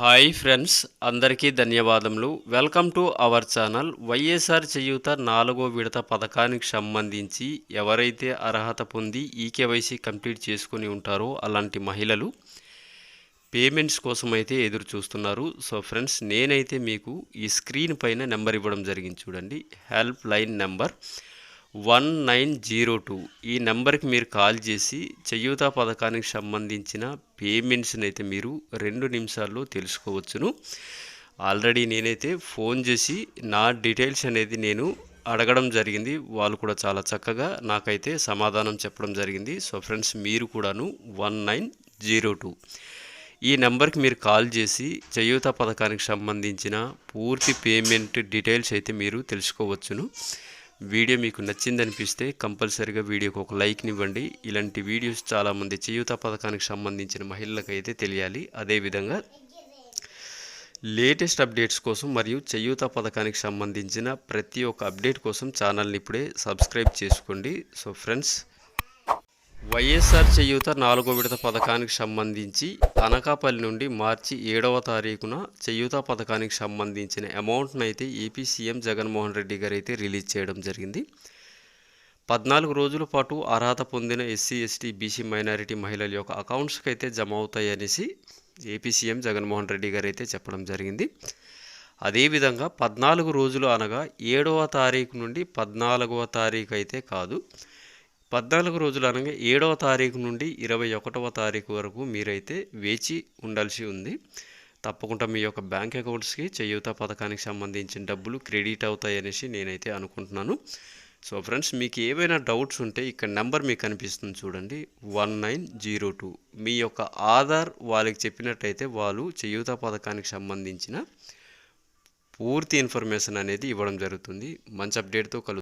Hi friends అందరికీ ధన్యవాదములు. Welcome to our channel. YSR Cheyutha నాలుగో విడత పథకానికి సంబంధించి ఎవరైతే అర్హత పొంది ఈకేవైసీ కంప్లీట్ చేసుకుని ఉంటారో అలాంటి మహిళలు పేమెంట్స్ కోసం అయితే ఎదురు చూస్తున్నారు సో ఫ్రెండ్స్ నేనైతే మీకు ఈ స్క్రీన్ పైన నెంబర్ ఇవ్వడం జరిగింది చూడండి. Help line number one nine zero two. ఈ నెంబర్కి మీరు కాల్ చేసి చేయూత పథకానికి సంబంధించిన పేమెంట్స్ని అయితే మీరు రెండు నిమిషాల్లో తెలుసుకోవచ్చును. ఆల్రెడీ నేనైతే ఫోన్ చేసి నా డీటెయిల్స్ అనేది నేను అడగడం జరిగింది. వాళ్ళు కూడా చాలా చక్కగా నాకైతే సమాధానం చెప్పడం జరిగింది. సో ఫ్రెండ్స్ మీరు కూడాను వన్ నైన్ జీరో టూ. ఈ నెంబర్కి మీరు కాల్ చేసి చేయూత పథకానికి సంబంధించిన పూర్తి పేమెంట్ డీటెయిల్స్ అయితే మీరు తెలుసుకోవచ్చును. వీడియో మీకు నచ్చిందనిపిస్తే కంపల్సరిగా వీడియోకి ఒక లైక్ని ఇవ్వండి. ఇలాంటి వీడియోస్ చాలామంది చేయూత పథకానికి సంబంధించిన మహిళలకు అయితే తెలియాలి. అదేవిధంగా లేటెస్ట్ అప్డేట్స్ కోసం మరియు చేయూత పథకానికి సంబంధించిన ప్రతి ఒక్క అప్డేట్ కోసం ఛానల్ని ఇప్పుడే సబ్స్క్రైబ్ చేసుకోండి. సో ఫ్రెండ్స్ వైఎస్ఆర్ చేయూత నాలుగో విడత పథకానికి సంబంధించి అనకాపల్లి నుండి మార్చి ఏడవ తారీఖున చేయూత పథకానికి సంబంధించిన అమౌంట్ను అయితే ఏపీ సీఎం జగన్మోహన్ రెడ్డి గారు అయితే రిలీజ్ చేయడం జరిగింది. పద్నాలుగు రోజుల పాటు అర్హత పొందిన ఎస్సీ ఎస్టీ బీసీ మైనారిటీ మహిళల యొక్క అకౌంట్స్కి అయితే జమ అవుతాయి అనేసి ఏపీ సీఎం జగన్మోహన్ రెడ్డి గారు అయితే చెప్పడం జరిగింది. అదేవిధంగా పద్నాలుగు రోజులు అనగా ఏడవ తారీఖు నుండి పద్నాలుగవ తారీఖు అయితే కాదు పద్నాలుగు రోజులు అనగా ఏడవ తారీఖు నుండి ఇరవై ఒకటవ తారీఖు వరకు మీరైతే వేచి ఉండాల్సి ఉంది. తప్పకుండా మీ యొక్క బ్యాంక్ అకౌంట్స్కి చేయూత పథకానికి సంబంధించిన డబ్బులు క్రెడిట్ అవుతాయి అనేసి నేనైతే అనుకుంటున్నాను. సో ఫ్రెండ్స్ మీకు ఏవైనా డౌట్స్ ఉంటే ఇక్కడ నెంబర్ మీకు కనిపిస్తుంది చూడండి. One nine zero two. మీ యొక్క ఆధార్ వాళ్ళకి చెప్పినట్టయితే వాళ్ళు చేయూత పథకానికి సంబంధించిన పూర్తి ఇన్ఫర్మేషన్ అనేది ఇవ్వడం జరుగుతుంది. మంచి అప్డేట్తో కలు